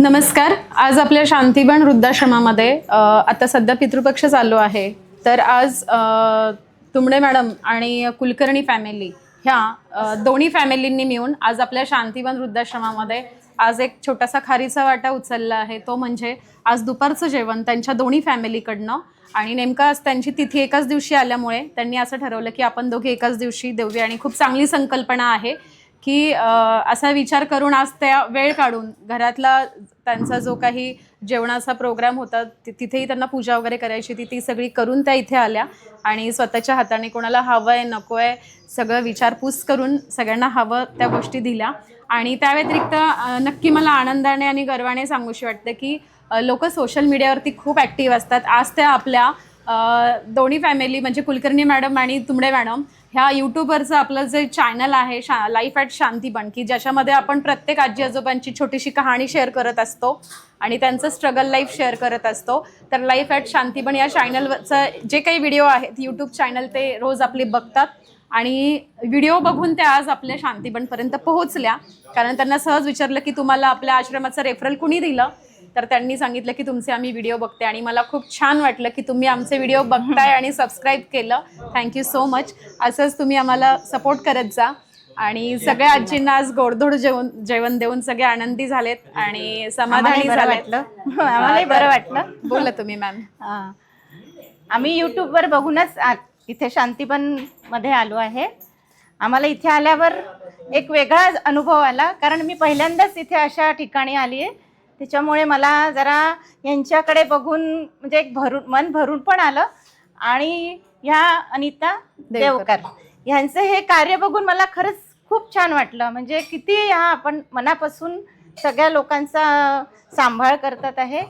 नमस्कार. आज आपल्या शांतीबन वृद्धाश्रमामध्ये आता सध्या पितृपक्ष चालू आहे. तर आज तुमडे मॅडम आणि कुलकर्णी फॅमिली ह्या दोन्ही फॅमिलींनी मिळून आज आपल्या शांतीबन वृद्धाश्रमामध्ये आज एक छोटासा खारीचा वाटा उचलला आहे. तो म्हणजे आज दुपारचं जेवण त्यांच्या दोन्ही फॅमिलीकडनं आणि नेमकं आज त्यांची तिथी एकाच दिवशी आल्यामुळे त्यांनी असं ठरवलं की आपण दोघे एकाच दिवशी देऊया आणि खूप चांगली संकल्पना आहे की असा विचार करून आज त्या वेळ काढून घरातला त्यांचा जो काही जेवणाचा प्रोग्राम होता तिथेही त्यांना पूजा वगैरे करायची ती ती सगळी करून त्या इथे आल्या. आणि स्वतःच्या हाताने कोणाला हवं आहे नको आहे सगळं विचारपूस करून सगळ्यांना हवं त्या गोष्टी दिल्या. आणि त्या व्यतिरिक्त नक्की मला आनंदाने आणि गर्वाने सांगूशी वाटतं की लोक सोशल मीडियावरती खूप ॲक्टिव्ह असतात. आज त्या आपल्या दोन्ही फॅमिली म्हणजे कुलकर्णी मॅडम आणि तुमडे मॅडम ह्या यूट्यूबवरचं आपलं जे चॅनल आहे शा लाईफ ॲट शांती की ज्याच्यामध्ये आपण प्रत्येक आजी आजोबांची छोटीशी कहाणी शेअर करत असतो आणि त्यांचं स्ट्रगल लाईफ शेअर करत असतो. तर लाईफ ॲट शांतीबन या चॅनलवरचं जे काही व्हिडिओ आहेत यूट्यूब चॅनल ते रोज आपले बघतात. आणि व्हिडिओ बघून त्या आज आपल्या शांतीबनपर्यंत पोहोचल्या. कारण त्यांना सहज विचारलं की तुम्हाला आपल्या आश्रमाचं रेफरल कुणी दिलं? तर त्यांनी सांगितलं की तुमचे आम्ही व्हिडिओ बघते आणि मला खूप छान वाटलं की तुम्ही आमचे व्हिडिओ बघताय आणि सबस्क्राईब केलं. थँक्यू सो मच असंच तुम्ही आम्हाला सपोर्ट करत जा. आणि सगळ्या आजींना आज गोडधोड जेवण जेवण देऊन सगळे आनंदी झालेत आणि समाधानी झालेत. वाटलं. आम्हालाही बरं वाटलं. बोला तुम्ही मॅम. आम्ही यूट्यूबवर बघूनच इथे शांतीबनमध्ये आलो आहे. आम्हाला इथे आल्यावर एक वेगळा अनुभव आला कारण मी पहिल्यांदाच इथे अशा ठिकाणी आली आहे त्याच्यामुळे मला जरा यांच्याकडे बघून म्हणजे एक भरून मन भरून पण आलं. आणि ह्या अनिता देवकर. ह्यांचं हे कार्य बघून मला खरंच खूप छान वाटलं. म्हणजे किती ह्या आपण मनापासून सगळ्या लोकांचा सांभाळ करतात आहे.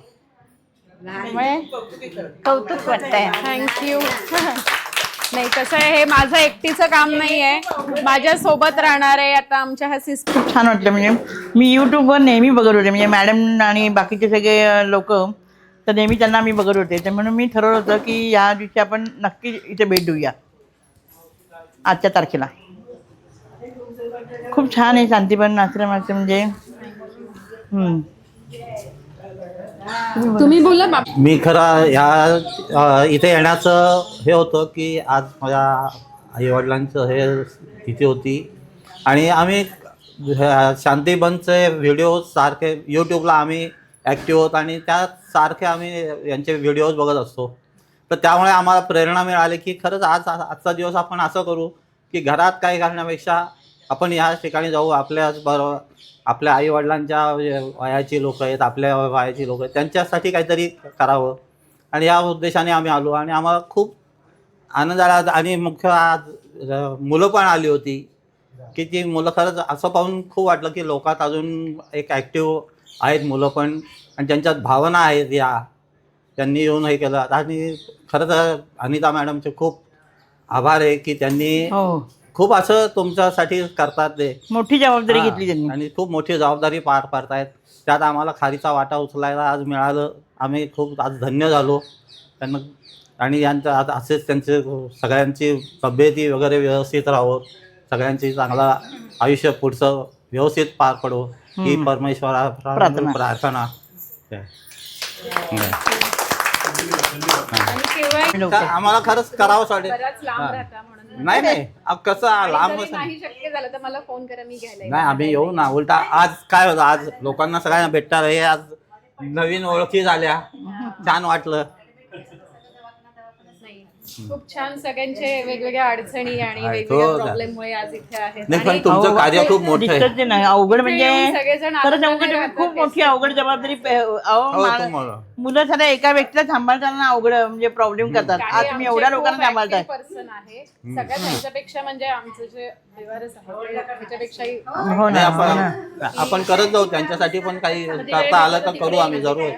त्यामुळे कौतुक वाटतंय थँक्यू नाही कसं आहे हे माझं एकटीचं काम नाही आहे माझ्या सोबत राहणारे आता आमच्या ह्या सिस्टर खूप छान वाटलं म्हणजे. मी यूट्यूबवर नेहमी बघत होते म्हणजे मॅडम आणि बाकीचे सगळे लोक तर नेहमी त्यांना मी बघत होते. तर म्हणून मी ठरवलं होतं की या दिवशी आपण नक्की इथे भेट देऊया. आजच्या तारखेला. खूप छान आहे शांतीपण आश्रमाचं म्हणजे. हम्म. तुम्ही बोला बाप. मी खरा ह्या इथे येण्याचं हे होतं की आज माझ्या आईवडिलांचं हे तिथे होती. आणि आम्ही शांतीबनचे व्हिडिओ सारखे यूट्यूबला आम्ही ॲक्टिव्ह होत आणि त्या सारखे आम्ही यांचे व्हिडिओज बघत असतो. तर त्यामुळे आम्हाला प्रेरणा मिळाली की खरंच आज आजचा दिवस आपण असं करू की घरात काही करण्यापेक्षा आपण या ठिकाणी जाऊ आपल्याच बरोबर आपल्या आईवडिलांच्या वयाची लोक आहेत आपल्या वयाची लोक आहेत त्यांच्यासाठी काहीतरी करावं. आणि या उद्देशाने आम्ही आलो आणि आम्हाला खूप आनंद आला आणि मुख्य आज मुलं पण आली होती. की ती मुलं खरंच असं पाहून खूप वाटलं की लोकात अजून एक ॲक्टिव्ह आहेत मुलं पण आणि त्यांच्यात भावना आहेत या त्यांनी येऊन हे केलं. आणि खरं तर अनिता मॅडमचे खूप आभार आहे की त्यांनी हो. खूप असं तुमच्यासाठी करतात ते. मोठी जबाबदारी. घेतली त्यांनी. आणि खूप मोठी जबाबदारी पार पाडतायत. त्यात आम्हाला खारीचा वाटा उचलायला आज मिळालं. आम्ही खूप आज धन्य झालो. त्यांना आणि यांचं आता असेच त्यांचे सगळ्यांची तब्येती वगैरे व्यवस्थित राहो. सगळ्यांची चांगला आयुष्य पुढचं व्यवस्थित पार पडो. ही. परमेश्वरा प्रार्थना. प्रार्थना आहे. आणि केव्हा लोक तर आम्हाला खरंच करावंच वाटेल बराच लांब. राहता म्हणून. नाही नाही. अब कसं लांब जरी असं नाही शक्य झालं तर मला फोन करा मी घ्यायला येईन. नाही आम्ही येऊ ना. उलटा आज काय होतं आज लोकांना सगळ्यांना भेटणार हे आज नवीन ओळखी झाल्या. छान वाटलं. खूप छान सगळ्यांचे वेगवेगळ्या अडचणी आणि आहे, वेगवेगळ्या तो- प्रॉब्लेम मुळे आज इथे आहेत. नाही पण आणि तुमचं कार्य खूप मोठं आहे. दिसतच नाही. अवघड म्हणजे सगळेजण खरंच आनंदाने अवघड राहतात, खूप मोठी अवघड जबाबदारी पे- अहो हो मा- तुम्हाला. मुलं साध्या एका व्यक्तीला सांभाळताना अवघड म्हणजे प्रॉब्लेम करतात. आज तुम्ही एवढ्या लोकांना सांभाळताय. active person आहे. सगळ्यात त्यांच्यापेक्षा म्हणजे आमचं जे व्यवहारच आहे ते ह्याच्यापेक्षाही हो नाही ना हो. ना. आपण आपण करत जाऊ त्यांच्यासाठी पण काही करता आलं तर करू आम्ही जरूर.